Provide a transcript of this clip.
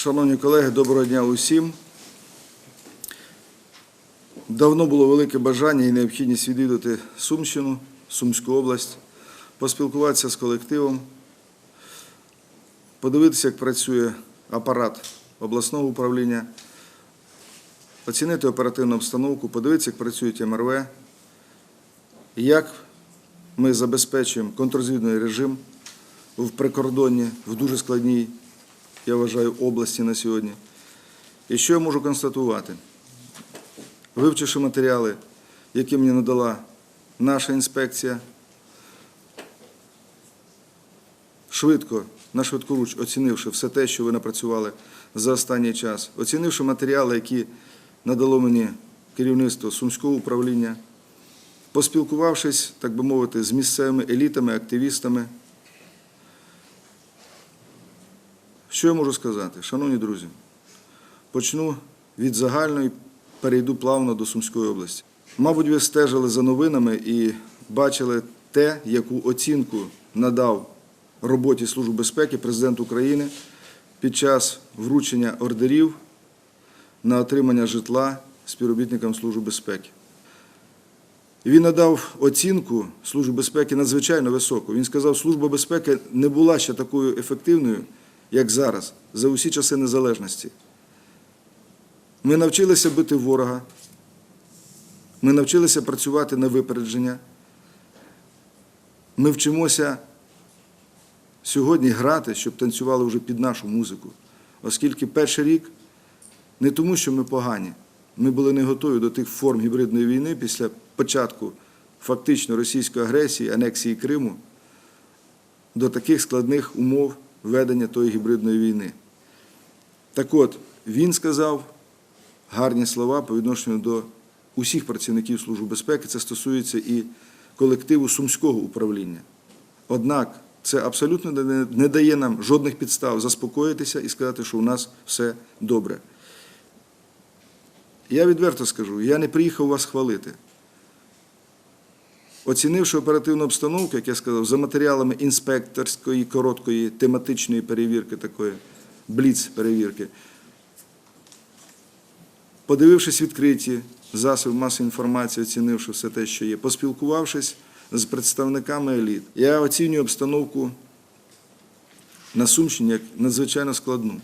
Шановні колеги, доброго дня усім. Давно було велике бажання і необхідність відвідати Сумщину, Сумську область, поспілкуватися з колективом, подивитися, як працює апарат обласного управління, оцінити оперативну обстановку, подивитися, як працюють МРВ, як ми забезпечуємо контррозвідний режим в прикордонні, в дуже складній, я вважаю, області на сьогодні. І що я можу констатувати? Вивчивши матеріали, які мені надала наша інспекція, швидко, на швидкоруч оцінивши все те, що ви напрацювали за останній час, оцінивши матеріали, які надало мені керівництво Сумського управління, поспілкувавшись, так би мовити, з місцевими елітами, активістами. Що я можу сказати? Шановні друзі, почну від загальної, перейду плавно до Сумської області. Мабуть, ви стежили за новинами і бачили те, яку оцінку надав роботі Служби безпеки президент України під час вручення ордерів на отримання житла співробітникам Служби безпеки. Він надав оцінку Служби безпеки надзвичайно високу. Він сказав, Служба безпеки не була ще такою ефективною, як зараз, за усі часи незалежності. Ми навчилися бити ворога, ми навчилися працювати на випередження. Ми вчимося сьогодні грати, щоб танцювали вже під нашу музику. Оскільки перший рік не тому, що ми погані, ми були не готові до тих форм гібридної війни після початку фактично російської агресії, анексії Криму, до таких складних умов ведення тої гібридної війни. Так от, він сказав гарні слова по відношенню до усіх працівників Служби безпеки, це стосується і колективу Сумського управління. Однак це абсолютно не- дає нам жодних підстав заспокоїтися і сказати, що у нас все добре. Я відверто скажу, я не приїхав вас хвалити. Оцінивши оперативну обстановку, як я сказав, за матеріалами інспекторської короткої тематичної перевірки, такої бліц-перевірки, подивившись відкриті засоби масової інформації, оцінивши все те, що є, поспілкувавшись з представниками еліт, я оцінюю обстановку на Сумщині як надзвичайно складну.